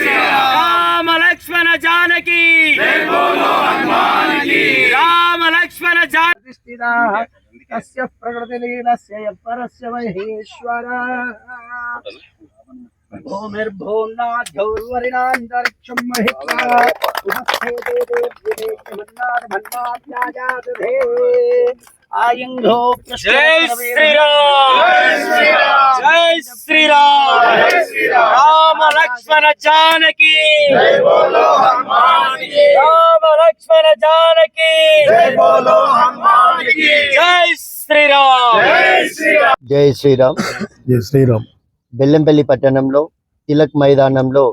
రామ లక్ష్మణ జానకి రామ లక్ష్మణ జానకిష్ఠిరా తస్య ప్రకృతిలీలస్య పరస్య మహేశ్వర भूमिर्भून्नाध्यौर्वरिणान्तरिक्षं महित्वा उपस्थेते देव्ये मन्नार्भन्नाध्याजादधे జై శ్రీరామ్! జై శ్రీరామ్! రామ లక్ష్మణ జానకి! రామ లక్ష్మణ జానకి! జై శ్రీరామ్! జై శ్రీరామ్. జై శ్రీరామ్. బెల్లంపల్లి పట్టణంలో తిలక్ మైదానంలో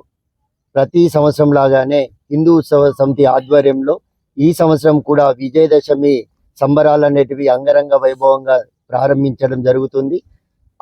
ప్రతి సంవత్సరం లాగానే హిందూ ఉత్సవ సమితి ఆధ్వర్యంలో ఈ సంవత్సరం కూడా విజయదశమి సంబరాలు అనేటివి అంగరంగ వైభవంగా ప్రారంభించడం జరుగుతుంది.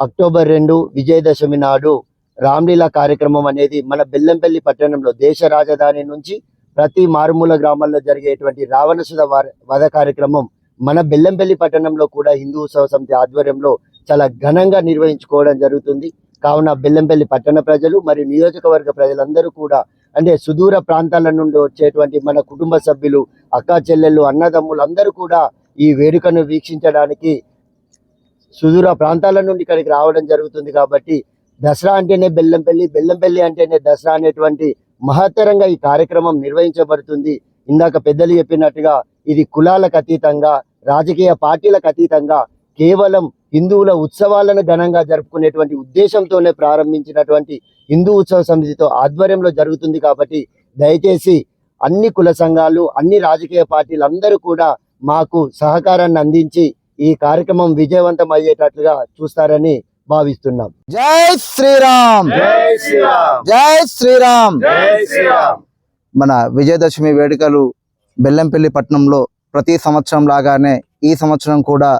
అక్టోబర్ రెండు విజయదశమి నాడు రామ్లీలా కార్యక్రమం అనేది మన బెల్లంపల్లి పట్టణంలో దేశ రాజధాని నుంచి ప్రతి మారుమూల గ్రామాల్లో జరిగేటువంటి రావణసుధ వార- వధ కార్యక్రమం మన బెల్లంపల్లి పట్టణంలో కూడా హిందూ ఉత్సవ సమితి ఆధ్వర్యంలో చాలా ఘనంగా నిర్వహించుకోవడం జరుగుతుంది. కావున బెల్లంపల్లి పట్టణ ప్రజలు మరియు నియోజకవర్గ ప్రజలందరూ కూడా అంటే సుదూర ప్రాంతాల నుండి వచ్చేటువంటి మన కుటుంబ సభ్యులు అక్కా చెల్లెళ్ళు అన్నదమ్ములు అందరూ కూడా ఈ వేడుకను వీక్షించడానికి సుదూర ప్రాంతాల నుండి ఇక్కడికి రావడం జరుగుతుంది కాబట్టి దసరా అంటేనే బెల్లంపల్లి బెల్లంపల్లి అంటేనే దసరా అనేటువంటి మహత్తరంగా ఈ కార్యక్రమం నిర్వహించబడుతుంది. ఇందాక పెద్దలు చెప్పినట్టుగా ఇది కులాలకు అతీతంగా రాజకీయ పార్టీలకు అతీతంగా కేవలం హిందువుల ఉత్సవాలను ఘనంగా జరుపుకునేటువంటి ఉద్దేశంతోనే ప్రారంభించినటువంటి హిందూ ఉత్సవ సమితితో ఆధ్వర్యంలో జరుగుతుంది కాబట్టి దయచేసి అన్ని కుల సంఘాలు అన్ని రాజకీయ పార్టీలు అందరూ కూడా మాకు సహకారాన్ని అందించి ఈ కార్యక్రమం విజయవంతం అయ్యేటట్లుగా చూస్తారని భావిస్తున్నాం. జై శ్రీరామ్! జై శ్రీరామ్! మన విజయదశమి వేడుకలు బెల్లంపల్లి పట్టణంలో ప్రతి సంవత్సరం లాగానే ఈ సంవత్సరం కూడా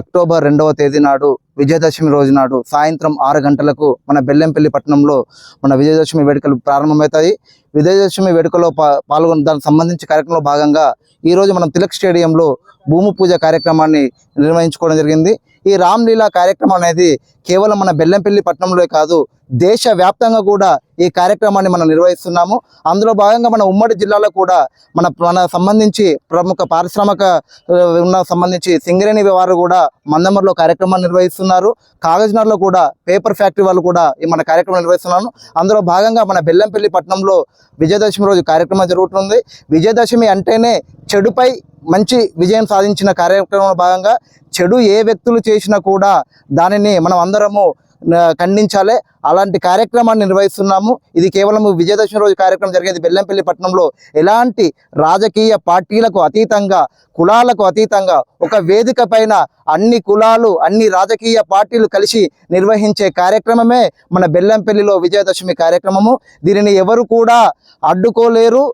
అక్టోబర్ రెండవ తేదీ నాడు విజయదశమి రోజు నాడు సాయంత్రం ఆరు గంటలకు మన బెల్లంపల్లి పట్టణంలో మన విజయదశమి వేడుకలు ప్రారంభమవుతాయి. విజయదశమి వేడుకలో పాల్గొన్న దానికి సంబంధించి కార్యక్రమంలో భాగంగా ఈరోజు మనం తిలక్ స్టేడియంలో భూమి పూజ కార్యక్రమాన్ని నిర్వహించుకోవడం జరిగింది. ఈ రామ్లీలా కార్యక్రమం అనేది కేవలం మన బెల్లంపల్లి పట్టణంలో కాదు దేశ వ్యాప్తంగా కూడా ఈ కార్యక్రమాన్ని మనం నిర్వహిస్తున్నాము. అందులో భాగంగా మన ఉమ్మడి జిల్లాలో కూడా మన మన సంబంధించి ప్రముఖ పారిశ్రామిక ఉన్న సంబంధించి సింగరేణి వారు కూడా మందమర్లో కార్యక్రమాన్ని నిర్వహిస్తున్నారు. కాగజ్నగర్లో కూడా పేపర్ ఫ్యాక్టరీ వాళ్ళు కూడా ఈ మన కార్యక్రమం నిర్వహిస్తున్నాను అందులో భాగంగా మన బెల్లంపల్లి పట్టణంలో విజయదశమి రోజు కార్యక్రమం జరుగుతుంది. విజయదశమి అంటేనే చెడుపై మంచి విజయం సాధించిన కార్యక్రమంలో భాగంగా చెడు ఏ వ్యక్తులు చేసినా కూడా దానిని మనం అందరము ఖండించాలి. అలాంటి కార్యక్రమాన్ని నిర్వహిస్తున్నాము. ఇది కేవలం విజయదశమి రోజు కార్యక్రమం జరిగేది బెల్లంపల్లి పట్టణంలో. ఎలాంటి రాజకీయ పార్టీలకు అతీతంగా కులాలకు అతీతంగా ఒక వేదిక పైన అన్ని కులాలు అన్ని రాజకీయ పార్టీలు కలిసి నిర్వహించే కార్యక్రమమే మన బెల్లంపల్లిలో విజయదశమి కార్యక్రమము. దీనిని ఎవరు కూడా అడ్డుకోలేరు.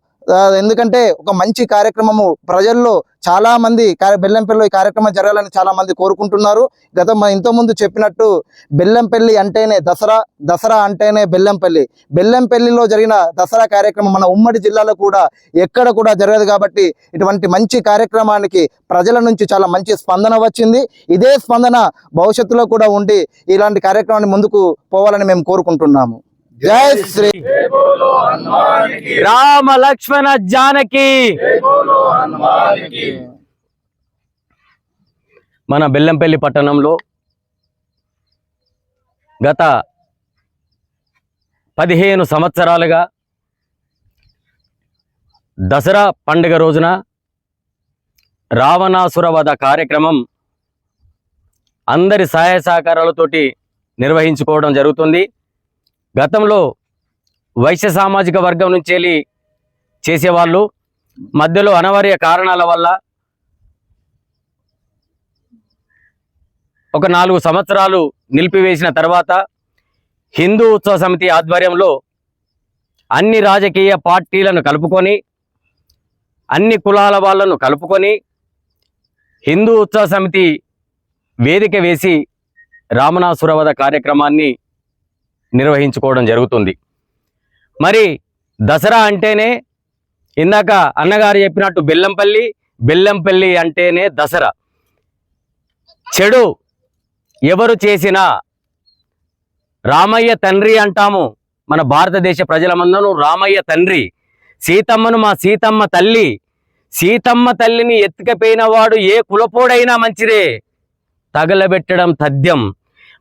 ఎందుకంటే ఒక మంచి కార్యక్రమము ప్రజల్లో చాలా మంది బెల్లంపల్లి ఈ కార్యక్రమం జరగాలని చాలా మంది కోరుకుంటున్నారు. గత ఇంతకు ఇంతకుముందు చెప్పినట్టు బెల్లంపల్లి అంటేనే దసరా దసరా అంటేనే బెల్లంపల్లి. బెల్లంపల్లిలో జరిగిన దసరా కార్యక్రమం మన ఉమ్మడి జిల్లాలో కూడా ఎక్కడ కూడా జరగదు కాబట్టి ఇటువంటి మంచి కార్యక్రమానికి ప్రజల నుంచి చాలా మంచి స్పందన వచ్చింది. ఇదే స్పందన భవిష్యత్తులో కూడా ఉండి ఇలాంటి కార్యక్రమాన్ని ముందుకు పోవాలని మేము కోరుకుంటున్నాము. జై శ్రీ రామ లక్ష్మణ జానకి. మన బెల్లంపల్లి పట్టణంలో గత పదిహేను సంవత్సరాలుగా దసరా పండుగ రోజున రావణాసుర వధ కార్యక్రమం అందరి సహాయ సహకారాలతోటి నిర్వహించుకోవడం జరుగుతుంది. గతంలో వైశ్య సామాజిక వర్గం నుంచి వెళ్ళి చేసేవాళ్ళు మధ్యలో అనివార్య కారణాల వల్ల ఒక నాలుగు సంవత్సరాలు నిలిపివేసిన తర్వాత హిందూ ఉత్సవ సమితి ఆధ్వర్యంలో అన్ని రాజకీయ పార్టీలను కలుపుకొని అన్ని కులాల వాళ్ళను కలుపుకొని హిందూ ఉత్సవ సమితి వేదిక వేసి రామనాసురవధ కార్యక్రమాన్ని నిర్వహించుకోవడం జరుగుతుంది. మరి దసరా అంటేనే ఇందాక అన్నగారు చెప్పినట్టు బెల్లంపల్లి బెల్లంపల్లి అంటేనే దసరా. చెడు ఎవరు చేసినా రామయ్య తండ్రి అంటాము మన భారతదేశ ప్రజలమందరూ రామయ్య తండ్రి. సీతమ్మను మా సీతమ్మ తల్లి. సీతమ్మ తల్లిని ఎత్తుకపోయిన వాడు ఏ కులపోడైనా మంచిదే. తగలబెట్టడం తథ్యం.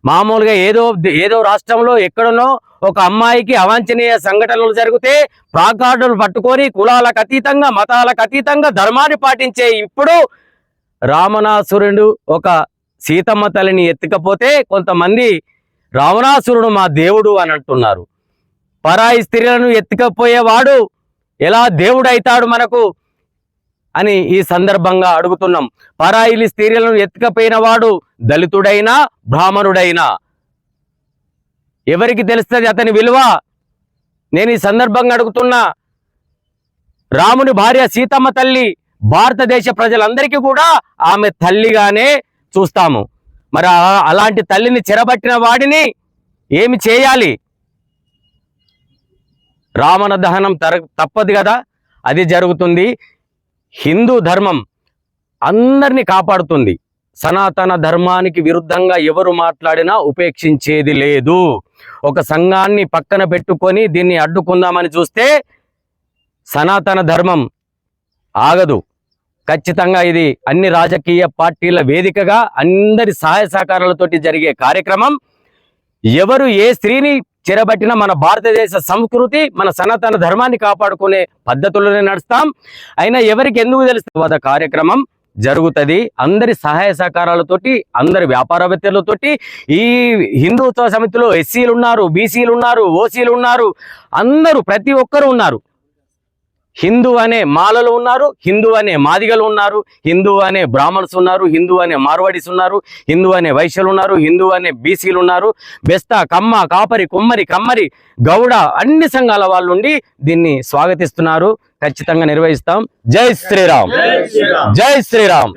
మామూలుగా ఏదో ఏదో రాష్ట్రంలో ఎక్కడనో ఒక అమ్మాయికి అవాంఛనీయ సంఘటనలు జరిగితే ప్రాకార్డులు పట్టుకొని కులాలకు అతీతంగా మతాలకు అతీతంగా ధర్మాన్ని పాటించే ఇప్పుడు రావణాసురుడు ఒక సీతమ్మ తల్లిని ఎత్తుకపోతే కొంతమంది రావణాసురుడు మా దేవుడు అని అంటున్నారు. పరాయి స్త్రీలను ఎత్తుకపోయేవాడు ఎలా దేవుడు అవుతాడు మనకు? అని ఈ సందర్భంగా అడుగుతున్నాం. పరాయిలి స్త్రీలను ఎత్తుకపోయిన వాడు దళితుడైనా బ్రాహ్మణుడైనా? ఎవరికి తెలుస్తుంది అతని విలువ? నేను ఈ సందర్భంగా అడుగుతున్నా రాముని భార్య సీతమ్మ తల్లి భారతదేశ ప్రజలందరికీ కూడా ఆమె తల్లిగానే చూస్తాము. మరి అలాంటి తల్లిని చెరబట్టిన వాడిని ఏమి చేయాలి? రావణ దహనం తర తప్పదు కదా? అది జరుగుతుంది. హిందూ ధర్మం అందరినీ కాపాడుతుంది. సనాతన ధర్మానికి విరుద్ధంగా ఎవరు మాట్లాడినా ఉపేక్షించేది లేదు. ఒక సంఘాన్ని పక్కన పెట్టుకొని దీన్ని అడ్డుకుందామని చూస్తే సనాతన ధర్మం ఆగదు. ఖచ్చితంగా ఇది అన్ని రాజకీయ పార్టీల వేదికగా అందరి సహాయ సహకారాలతోటి జరిగే కార్యక్రమం. ఎవరు ఏ స్త్రీని చేరబట్టిన మన భారతదేశ సంస్కృతి మన సనాతన ధర్మాన్ని కాపాడుకునే పద్ధతుల్లోనే నడుస్తాం. అయినా ఎవరికి ఎందుకు తెలుస్తుంది కార్యక్రమం జరుగుతుంది. అందరి సహాయ సహకారాలతోటి అందరి వ్యాపారవేత్తలతోటి ఈ హిందూత్వ సమితిలో ఎస్సీలు ఉన్నారు బీసీలు ఉన్నారు ఓసీలు ఉన్నారు అందరూ ప్రతి ఒక్కరు ఉన్నారు. హిందూ అనే మాలలు ఉన్నారు హిందూ అనే మాదిగలు ఉన్నారు హిందూ అనే బ్రాహ్మణ్స్ ఉన్నారు హిందూ అనే మార్వాడీస్ ఉన్నారు హిందూ అనే వైశ్యులు ఉన్నారు హిందూ అనే బీసీలు ఉన్నారు బెస్త కమ్మ కాపరి కుమ్మరి కమ్మరి గౌడ అన్ని సంఘాల వాళ్ళు ఉండి దీన్ని స్వాగతిస్తున్నారు. ఖచ్చితంగా నిర్వహిస్తాం. జై శ్రీరామ్. జై శ్రీరామ్.